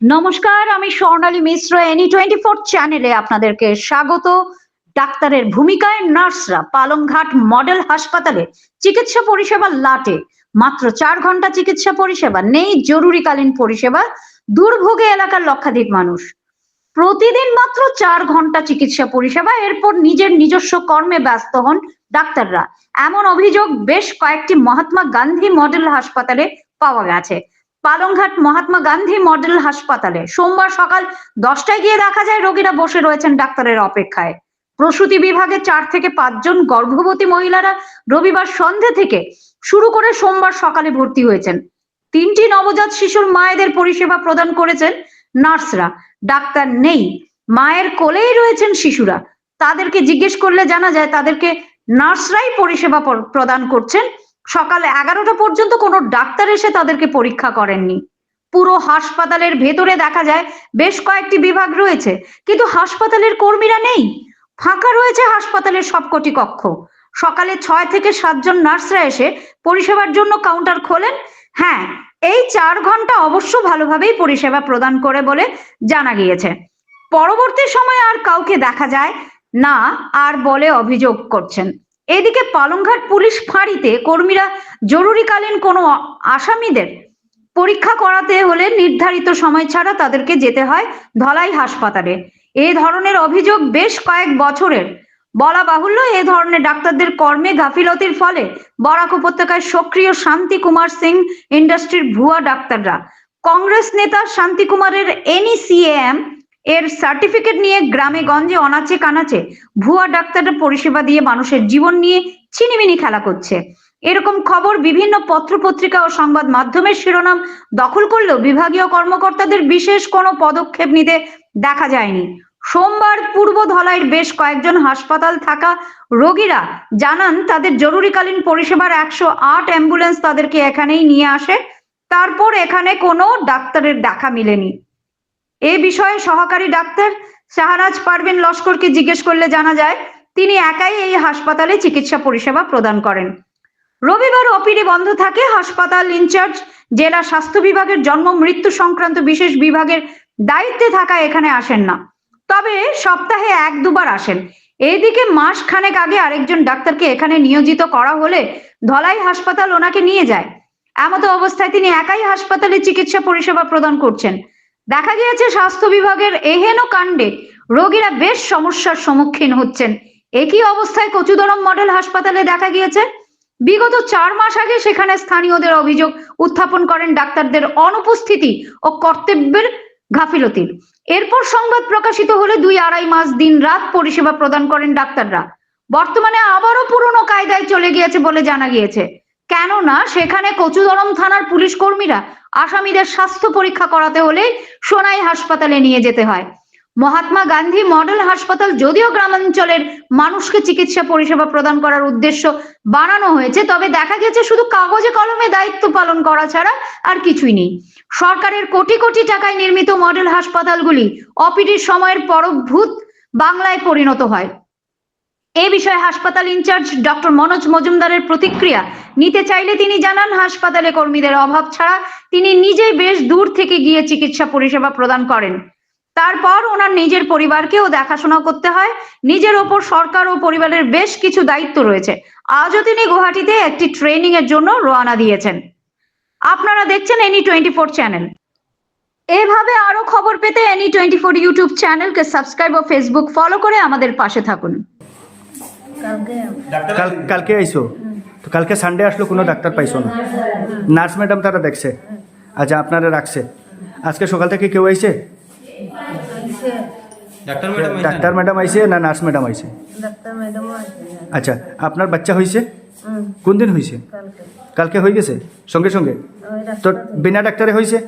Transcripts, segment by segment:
নমস্কার, আমি Swarnali Mishra any twenty four চ্যানেলে আপনাদেরকে স্বাগত। ডাক্তারের ভূমিকায় নার্সরা পালংঘাট মডেল হাসপাতালে চিকিৎসা পরিষেবা লাটে। মাত্র চার ঘণ্টা চিকিৎসা পরিষেবা নেই, জরুরিকালীন পরিষেবা, দুর্ভোগে এলাকার লক্ষাধিক মানুষ। প্রতিদিন মাত্র চার ঘণ্টা চিকিৎসা পরিষেবা, এরপর নিজের নিজস্ব কর্মে ব্যস্ত হন ডাক্তাররা। এমন অভিযোগ বেশ কয়েকটি মহাত্মা গান্ধী মডেল হাসপাতালে পাওয়া গেছে। পালংঘাট মহাত্মা গান্ধী মডেল হাসপাতালে। সোমবার সকাল দশটায় গিয়ে দেখা যায় রোগীরা বসে রয়েছেন ডাক্তারের অপেক্ষায়। প্রসূতি বিভাগে চার থেকে পাঁচজন গর্ভবতী মহিলারা রবিবার সন্ধে থেকে শুরু করে সোমবার সকালে ভর্তি হয়েছেন। তিনটি নবজাত শিশুর মায়েদের পরিষেবা প্রদান করেছেন নার্সরা। ডাক্তার নেই, মায়ের কোলেই রয়েছেন শিশুরা। তাদেরকে জিজ্ঞেস করলে জানা যায় তাদেরকে নার্সরাই পরিষেবা প্রদান করছেন। সকাল এগারোটা পর্যন্ত কোনো ডাক্তার এসে তাদেরকে পরীক্ষা করেননি। পুরো হাসপাতালের ভেতরে দেখা যায় বেশ কয়েকটি বিভাগ রয়েছে, কিন্তু হাসপাতালের কর্মীরা নেই। ফাঁকা রয়েছে হাসপাতালের সবকটি কক্ষ। সকালে ছয় থেকে সাতজন নার্সরা এসে পরিষেবার জন্য কাউন্টার খোলেন। হ্যাঁ এই চার ঘণ্টা অবশ্য ভালোভাবেই পরিষেবা প্রদান করে বলে জানা গিয়েছে। পরবর্তী সময়ে আর কাউকে দেখা যায় না, আর বলে অভিযোগ করছেন। এদিকে পালংঘাট পুলিশ ফাঁড়িতে কর্মীরা জরুরিকালীন কোনো আসামিদের পরীক্ষা করাতে হলে নির্ধারিত সময় ছাড়া তাদেরকে যেতে হয় ধলাই হাসপাতালে। এ ধরনের অভিযোগ বেশ কয়েক বছরের। বলা বাহুল্য, এ ধরনের ডাক্তারদের কর্মে গাফিলতির ফলে বরাক উপত্যকায় সক্রিয় শান্তি কুমার সিং ইন্ডাস্ট্রির ভুয়া ডাক্তাররা। কংগ্রেস নেতা শান্তি কুমারের এনইসিএম এর সার্টিফিকেট নিয়ে গ্রামে, গঞ্জে, অনাচে, কানাচে ভুয়া ডাক্তারের পরিষেবা দিয়ে মানুষের জীবন নিয়ে ছিনিমিনি খেলা করছে। এরকম খবর বিভিন্ন পত্র পত্রিকা ও সংবাদ মাধ্যমের শিরোনাম দখল করলেও বিভাগীয় কর্মকর্তাদের বিশেষ কোনো পদক্ষেপ নিতে দেখা যায়নি। সোমবার পূর্ব ধলাইয়ের বেশ কয়েকজন হাসপাতাল থাকা রোগীরা জানান, তাদের জরুরিকালীন পরিষেবার একশো আট অ্যাম্বুলেন্স তাদেরকে এখানেই নিয়ে আসে। তারপর এখানে কোনো ডাক্তারের দেখা মিলেনি। এ বিষয়ে সহকারী ডাক্তার শাহনাজ পারভিন লস্করকে জিজ্ঞেস করলে জানা যায়, তিনি একাই এই হাসপাতালে চিকিৎসা পরিষেবা প্রদান করেন। রবিবার ওপিডি বন্ধ থাকে, হাসপাতাল ইনচার্জ জেলা স্বাস্থ্য বিভাগের জন্ম, মৃত্যু সংক্রান্ত বিশেষ বিভাগের দায়িত্বে থাকা এখানে আসেন না। তবে সপ্তাহে এক দুবার আসেন। এইদিকে মাস খানেক আগে আরেকজন ডাক্তারকে এখানে নিয়োজিত করা হলে ধলাই হাসপাতাল ওনাকে নিয়ে যায়। এমতো অবস্থায় তিনি একাই হাসপাতালে চিকিৎসা পরিষেবা প্রদান করছেন। দেখা গিয়েছে স্বাস্থ্য বিভাগের এহেন কাণ্ডে রোগীরা বেশ সমস্যার সম্মুখীন হচ্ছেন। একই অবস্থায় কচুদরম মডেল হাসপাতালে দেখা গিয়েছে, বিগত চার মাস আগে সেখানে স্থানীয়দের অভিযোগ উত্থাপন করেন ডাক্তারদের অনুপস্থিতি ও কর্তব্যের গাফিলতির। এরপর সংবাদ প্রকাশিত হলে দুই আড়াই মাস দিন রাত পরিষেবা প্রদান করেন ডাক্তাররা। বর্তমানে আবারও পুরনো কায়দায় চলে গিয়েছে বলে জানা গিয়েছে। কেননা সেখানে কচুদরম থানার পুলিশ কর্মীরা আসামিদের স্বাস্থ্য পরীক্ষা করাতে হলে সোনাই হাসপাতালে নিয়ে যেতে হয়। মহাত্মা গান্ধী মডেল হাসপাতাল যদিও গ্রামাঞ্চলের মানুষকে চিকিৎসা পরিষেবা প্রদান করার উদ্দেশ্য বানানো হয়েছে, তবে দেখা গেছে শুধু কাগজে কলমে দায়িত্ব পালন করা ছাড়া আর কিছুই নেই। সরকারের কোটি কোটি টাকায় নির্মিত মডেল হাসপাতালগুলি অপিডির সময়ের পরভূত বাংলায় পরিণত হয়। এ বিষয়ে হাসপাতাল ইনচার্জ ডক্টর মনোজ মজুমদারের প্রতিক্রিয়া নিতে চাইলে তিনি জানান, হাসপাতালে কর্মীদের অভাব ছাড়া তিনি নিজেই বেশ দূর থেকে গিয়ে চিকিৎসা পরিষেবা প্রদান করেন। তারপর ওনার নিজের পরিবারকেও দেখাশোনা করতে হয়। নিজের ওপর সরকার ও পরিবারের বেশ কিছু দায়িত্ব রয়েছে। আজও তিনি গুয়াহাটিতে একটি ট্রেনিং এর জন্য রওনা দিয়েছেন। আপনারা দেখছেন এনি টোয়েন্টি ফোর চ্যানেল। এভাবে আরও খবর পেতে এনি টোয়েন্টি ফোর ইউটিউব চ্যানেলকে সাবস্ক্রাইব ও ফেসবুক ফলো করে আমাদের পাশে থাকুন। কালকে কাল কালকে আইসো তো কালকে সানডে আসলো কোনো ডাক্তার পাইছো না? নার্স ম্যাডাম তারা দেখছে। আচ্ছা আপনারা রাখছে। আজকে সকাল থেকে কেউ আইছে? ডাক্তার ম্যাডাম আইছে? না নার্স ম্যাডাম আইছে? আচ্ছা আপনার বাচ্চা হয়েছে কোন দিন হয়েছে কালকে। কালকে হয়ে গেছে? সঙ্গে সঙ্গে? তো বিনা ডাক্তারে হয়েছে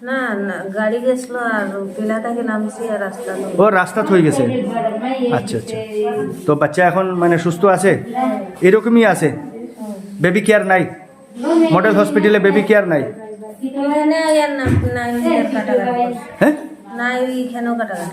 না না গাড়ি গেছিল আর পিলা থেকে নামছি আর রাস্তা ও রাস্তা হয়ে গেছে? আচ্ছা আচ্ছা। তো বাচ্চা এখন মানে সুস্থ আছে? এরকমই আছে? বেবি কেয়ার নাই? মডেল হসপিটালে বেবি কেয়ার নাই? না হ্যাঁ? নাই এখানেও কাটাকাটি